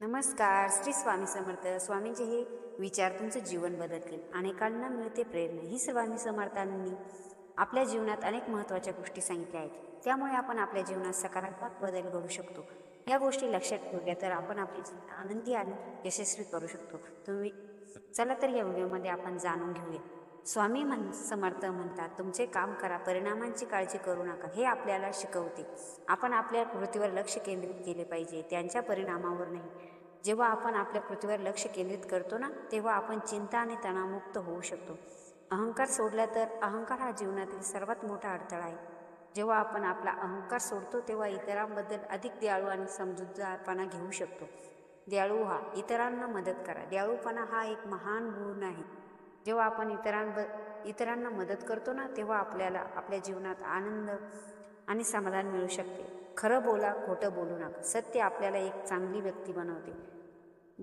नमस्कार श्री स्वामी समर्थ. स्वामींचे हे विचार तुमचं जीवन बदलतील अनेकांना मिळते प्रेरणा. ही स्वामी समर्थांनी आपल्या जीवनात अनेक महत्त्वाच्या गोष्टी सांगितल्या आहेत. त्यामुळे आपण आपल्या जीवनात सकारात्मक बदल घडू शकतो. या गोष्टी लक्षात ठेवल्या तर आपण आपले जीवन आनंदी आणि यशस्वी करू शकतो. तुम्ही चला तर या व्हिडिओमध्ये आपण जाणून घेऊया. स्वामी म्हण समर्थ म्हणतात तुमचे काम करा परिणामांची काळजी करू नका हे आपल्याला शिकवते. आपण आपल्या कृतीवर लक्ष केंद्रित केले पाहिजे त्यांच्या परिणामावर नाही. जेव्हा आपण आपल्या कृतीवर लक्ष केंद्रित करतो ना तेव्हा आपण चिंता आणि तणावमुक्त होऊ शकतो. अहंकार सोडला तर अहंकार हा जीवनातील सर्वात मोठा अडथळा आहे. जेव्हा आपण आपला अहंकार सोडतो तेव्हा इतरांबद्दल अधिक दयाळू आणि समजूतदारपणा घेऊ शकतो. दयाळू हा इतरांना मदत करा. दयाळूपणा हा एक महान गुण आहे. जेव्हा आपण इतरांब इतरांना मदत करतो ना तेव्हा आपल्याला आपल्या जीवनात आनंद आणि समाधान मिळू शकते. खरं बोला खोटं बोलू नका. सत्य आपल्याला एक चांगली व्यक्ती बनवते.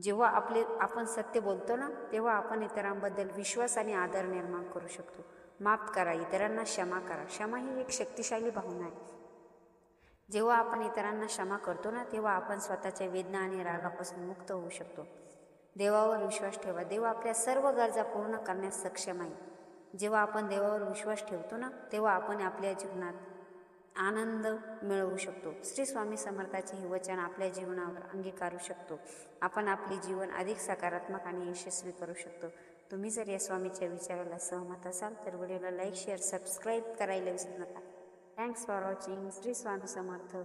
जेव्हा आपले आपण सत्य बोलतो ना तेव्हा आपण इतरांबद्दल विश्वास आणि आदर निर्माण करू शकतो. माफ करा इतरांना क्षमा करा. क्षमा ही एक शक्तिशाली भावना आहे. जेव्हा आपण इतरांना क्षमा करतो ना तेव्हा आपण स्वतःच्या वेदना आणि रागापासून मुक्त होऊ शकतो. देवावर विश्वास ठेवा. देव आपल्या सर्व गरजा पूर्ण करण्यास सक्षम आहे. जेव्हा आपण देवावर विश्वास ठेवतो ना तेव्हा आपण आपल्या जीवनात आनंद मिळवू शकतो. श्री स्वामी समर्थाचे हे वचन आपल्या जीवनावर अंगीकारू शकतो. आपण आपले जीवन अधिक सकारात्मक आणि यशस्वी करू शकतो. तुम्ही जर या स्वामीच्या विचाराला सहमत असाल तर व्हिडिओला लाईक शेअर सबस्क्राईब करायला विसरू नका. Thanks for watching Shri Swami Samarth.